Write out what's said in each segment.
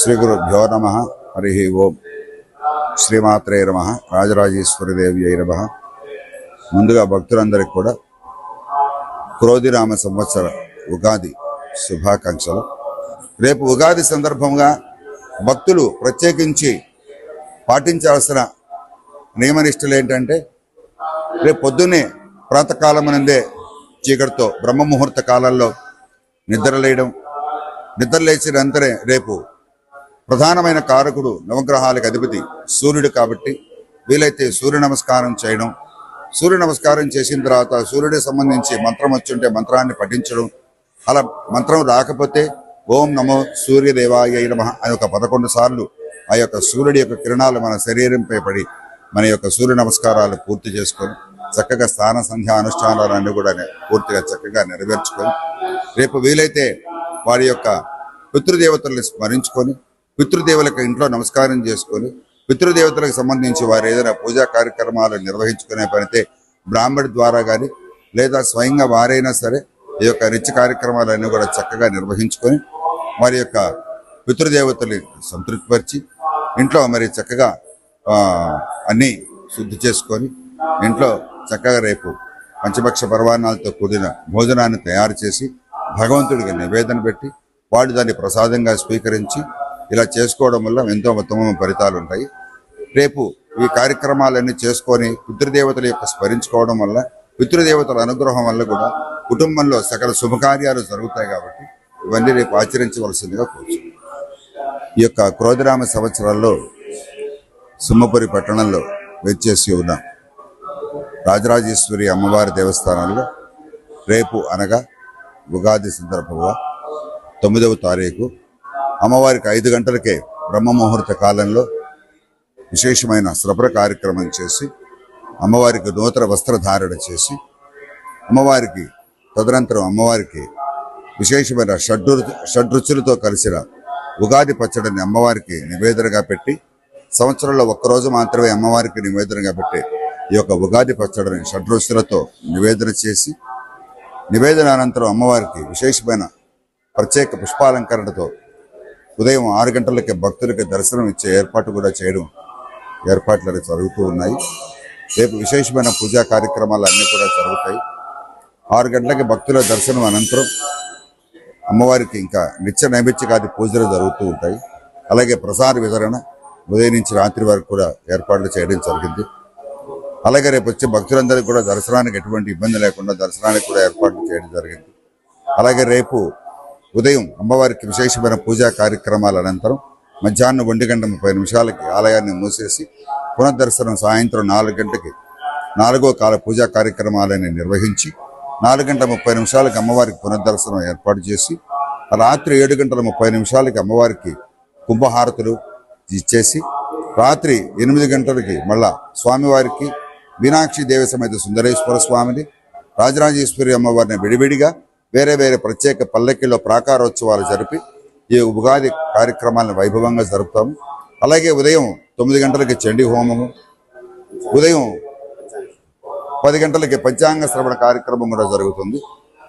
శ్రీ గురుభ్యో నమ. హరి ఓం. శ్రీమాత్రే నమ. రాజరాజేశ్వరి దేవి అయి నమ. ముందుగా భక్తులందరికీ కూడా క్రోధిరామ సంవత్సర ఉగాది శుభాకాంక్షలు. రేపు ఉగాది సందర్భంగా భక్తులు ప్రత్యేకించి పాటించాల్సిన నియమనిష్టలు ఏంటంటే రేపు పొద్దున్నే ప్రాతకాలం అనందే చీకటితో బ్రహ్మ ముహూర్త కాలంలో నిద్రలేయడం నిద్రలేచిన అంతరే రేపు ప్రధానమైన కారకుడు నవగ్రహాలకు అధిపతి సూర్యుడు కాబట్టి వీలైతే సూర్య నమస్కారం చేయడం. సూర్య నమస్కారం చేసిన తర్వాత సూర్యుడికి సంబంధించి మంత్రం వచ్చుంటే మంత్రాన్ని పఠించడం. అలా మంత్రం రాకపోతే ఓం నమో సూర్యదేవాయ నమ అని ఒక పదకొండు సార్లు ఆ యొక్క సూర్యుడి యొక్క కిరణాలు మన శరీరంపై పడి మన యొక్క సూర్య నమస్కారాలు పూర్తి చేసుకొని చక్కగా స్నాన సంధ్యా అనుష్ఠానాలన్నీ కూడా పూర్తిగా చక్కగా నెరవేర్చుకొని రేపు వీలైతే వారి యొక్క పితృదేవతల్ని స్మరించుకొని పితృదేవులకు ఇంట్లో నమస్కారం చేసుకొని పితృదేవతలకు సంబంధించి వారు ఏదైనా పూజా కార్యక్రమాలు నిర్వహించుకునే పనితే బ్రాహ్మడి ద్వారా కానీ లేదా స్వయంగా వారైనా సరే ఈ యొక్క నిత్య కార్యక్రమాలన్నీ కూడా చక్కగా నిర్వహించుకొని వారి యొక్క పితృదేవతలు సంతృప్తిపరిచి ఇంట్లో మరి చక్కగా అన్నీ శుద్ధి చేసుకొని ఇంట్లో చక్కగా రేపు పంచభక్ష పర్వాణాలతో కూడిన భోజనాన్ని తయారు చేసి భగవంతుడికి నివేదన పెట్టి వాడు దాన్ని ప్రసాదంగా స్వీకరించి ఇలా చేసుకోవడం వల్ల ఎంతో ఉత్తమమైన ఫలితాలు ఉంటాయి రేపు ఈ కార్యక్రమాలన్నీ చేసుకొని పితృదేవతల యొక్క స్మరించుకోవడం వల్ల పితృదేవతల అనుగ్రహం వల్ల కూడా కుటుంబంలో సకల శుభకార్యాలు జరుగుతాయి కాబట్టి ఇవన్నీ రేపు ఆచరించవలసిందిగా కోరుచున్నాను. ఈ యొక్క క్రోధరామ సంవత్సరాల్లో సుమ్మపురి పట్టణంలో వెచ్చేసి ఉన్న రాజరాజేశ్వరి అమ్మవారి దేవస్థానంలో రేపు అనగా ఉగాది సందర్భంగా తొమ్మిదవ తారీఖు అమ్మవారికి ఐదు గంటలకే బ్రహ్మ ముహూర్త కాలంలో విశేషమైన శ్రభర కార్యక్రమం చేసి అమ్మవారికి నూతన వస్త్రధారణ చేసి అమ్మవారికి తదనంతరం అమ్మవారికి విశేషమైన షడ్రు షడ్రుచులతో కలిసిన ఉగాది పచ్చడిని అమ్మవారికి నివేదనగా పెట్టి సంవత్సరంలో ఒక్కరోజు మాత్రమే అమ్మవారికి నివేదనగా పెట్టి ఈ యొక్క ఉగాది పచ్చడిని షడ్రుచులతో నివేదన చేసి నివేదన అనంతరం అమ్మవారికి విశేషమైన ప్రత్యేక పుష్పాలంకరణతో ఉదయం ఆరు గంటలకి భక్తులకి దర్శనం ఇచ్చే ఏర్పాటు కూడా చేయడం ఏర్పాట్లు జరుగుతూ ఉన్నాయి. రేపు విశేషమైన పూజా కార్యక్రమాలు అన్నీ కూడా జరుగుతాయి. ఆరు గంటలకి భక్తుల దర్శనం అనంతరం అమ్మవారికి ఇంకా నిత్య నైమిత్యకాది పూజలు జరుగుతూ ఉంటాయి. అలాగే ప్రసాద వితరణ ఉదయం నుంచి రాత్రి వరకు కూడా ఏర్పాట్లు చేయడం జరిగింది. అలాగే రేపు వచ్చే భక్తులందరికీ కూడా దర్శనానికి ఎటువంటి ఇబ్బంది లేకుండా దర్శనానికి కూడా ఏర్పాట్లు చేయడం జరిగింది. అలాగే రేపు ఉదయం అమ్మవారికి విశేషమైన పూజా కార్యక్రమాల అనంతరం మధ్యాహ్నం ఒంటి గంట ముప్పై నిమిషాలకి ఆలయాన్ని మూసేసి పునర్దర్శనం సాయంత్రం నాలుగు గంటకి నాలుగో కాల పూజా కార్యక్రమాలని నిర్వహించి నాలుగు గంటల ముప్పై నిమిషాలకి అమ్మవారికి పునర్దర్శనం ఏర్పాటు చేసి రాత్రి ఏడు గంటల ముప్పై నిమిషాలకి అమ్మవారికి కుంభహారతులు ఇచ్చేసి రాత్రి ఎనిమిది గంటలకి మళ్ళా స్వామివారికి మీనాక్షి దేవి సమేత సుందరేశ్వర స్వామిని రాజరాజేశ్వరి అమ్మవారిని విడివిడిగా వేరే వేరే ప్రత్యేక పల్లెకిలో ప్రాకారోత్సవాలు జరిపి ఈ ఉగాది కార్యక్రమాలను వైభవంగా జరుపుతాము. అలాగే ఉదయం తొమ్మిది గంటలకి చండీ హోమము ఉదయం పది గంటలకి పంచాంగ శ్రవణ కార్యక్రమం కూడా జరుగుతుంది.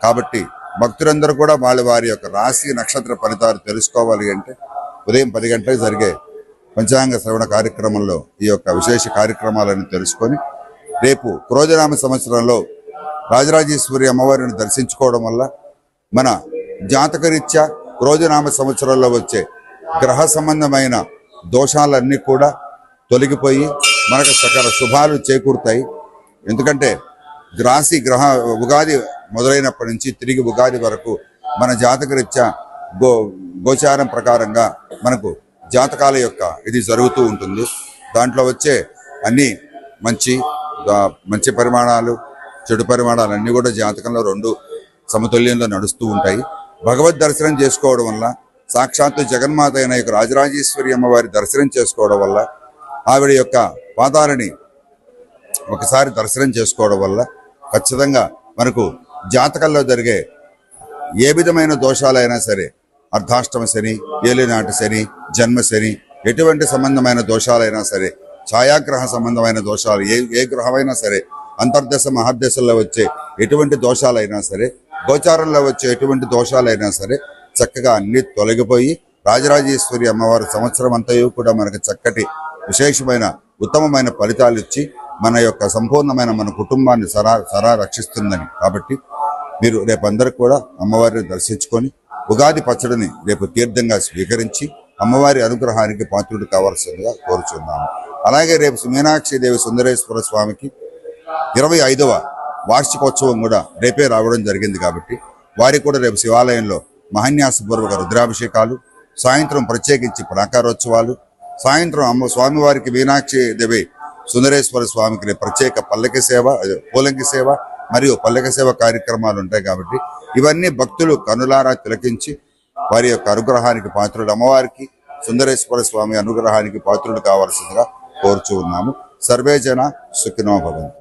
కాబట్టి భక్తులందరూ కూడా వాళ్ళ వారి యొక్క రాశి నక్షత్ర ఫలితాలు తెలుసుకోవాలి అంటే ఉదయం పది గంటలకు జరిగే పంచాంగ శ్రవణ కార్యక్రమంలో ఈ యొక్క విశేష కార్యక్రమాలను తెలుసుకొని రేపు క్రోజనామ సంవత్సరంలో రాజరాజేశ్వరి అమ్మవారిని దర్శించుకోవడం వల్ల మన జాతకరీత్యా క్రోజనామ సంవత్సరంలో వచ్చే గ్రహ సంబంధమైన దోషాలన్నీ కూడా తొలగిపోయి మనకు సకల శుభాలు చేకూరుతాయి. ఎందుకంటే రాశి గ్రహ ఉగాది మొదలైనప్పటి నుంచి తిరిగి ఉగాది వరకు మన జాతకరీత్యా గో గోచారం ప్రకారంగా మనకు జాతకాల యొక్క ఇది జరుగుతూ ఉంటుంది. దాంట్లో వచ్చే అన్ని మంచి మంచి పరిమాణాలు చెడు పరిమాణాలన్నీ కూడా జాతకంలో రెండు సమతుల్యంలో నడుస్తూ ఉంటాయి. భగవద్ దర్శనం చేసుకోవడం వల్ల సాక్షాత్తు జగన్మాత అయిన యొక్క రాజరాజేశ్వరి అమ్మవారి దర్శనం చేసుకోవడం వల్ల ఆవిడ యొక్క పాదాలని ఒకసారి దర్శనం చేసుకోవడం వల్ల ఖచ్చితంగా మనకు జాతకంలో జరిగే ఏ విధమైన దోషాలైనా సరే అర్ధాష్టమ శని ఏలినాటి శని జన్మ శని ఎటువంటి సంబంధమైన దోషాలైనా సరే ఛాయాగ్రహ సంబంధమైన దోషాలు ఏ ఏ గ్రహమైనా సరే అంతర్దశ మహర్దశల్లో వచ్చే ఎటువంటి దోషాలైనా సరే గోచారంలో వచ్చే ఎటువంటి దోషాలైనా సరే చక్కగా అన్ని తొలగిపోయి రాజరాజేశ్వరి అమ్మవారి సంవత్సరం అంతయు కూడా మనకు చక్కటి విశేషమైన ఉత్తమమైన ఫలితాలు ఇచ్చి మన యొక్క సంపూర్ణమైన మన కుటుంబాన్ని సరా సరా రక్షిస్తుందని. కాబట్టి మీరు రేపు అందరూ కూడా అమ్మవారిని దర్శించుకొని ఉగాది పచ్చడిని రేపు తీర్థంగా స్వీకరించి అమ్మవారి అనుగ్రహానికి పాత్రుడు కావాల్సిందిగా కోరుచున్నాము. అలాగే రేపు మీనాక్షి దేవి సుందరేశ్వర స్వామికి ఇరవై ఐదవ వార్షికోత్సవం కూడా రేపే రావడం జరిగింది కాబట్టి వారికి కూడా రేపు శివాలయంలో మహాన్యాసపూర్వక రుద్రాభిషేకాలు సాయంత్రం ప్రత్యేకించి ప్రాకారోత్సవాలు సాయంత్రం అమ్మ స్వామివారికి మీనాక్షి దేవి సుందరేశ్వర స్వామికి రేపు ప్రత్యేక పల్లకి సేవ పూలంకి సేవ మరియు పల్లకి సేవ కార్యక్రమాలు ఉంటాయి కాబట్టి ఇవన్నీ భక్తులు కనులారా తిలకించి వారి యొక్క అనుగ్రహానికి పాత్రుడు అమ్మవారికి సుందరేశ్వర స్వామి అనుగ్రహానికి పాత్రుడు కావాల్సిందిగా కోరుచూ ఉన్నాము. సర్వేజన సుఖినో భవంతు.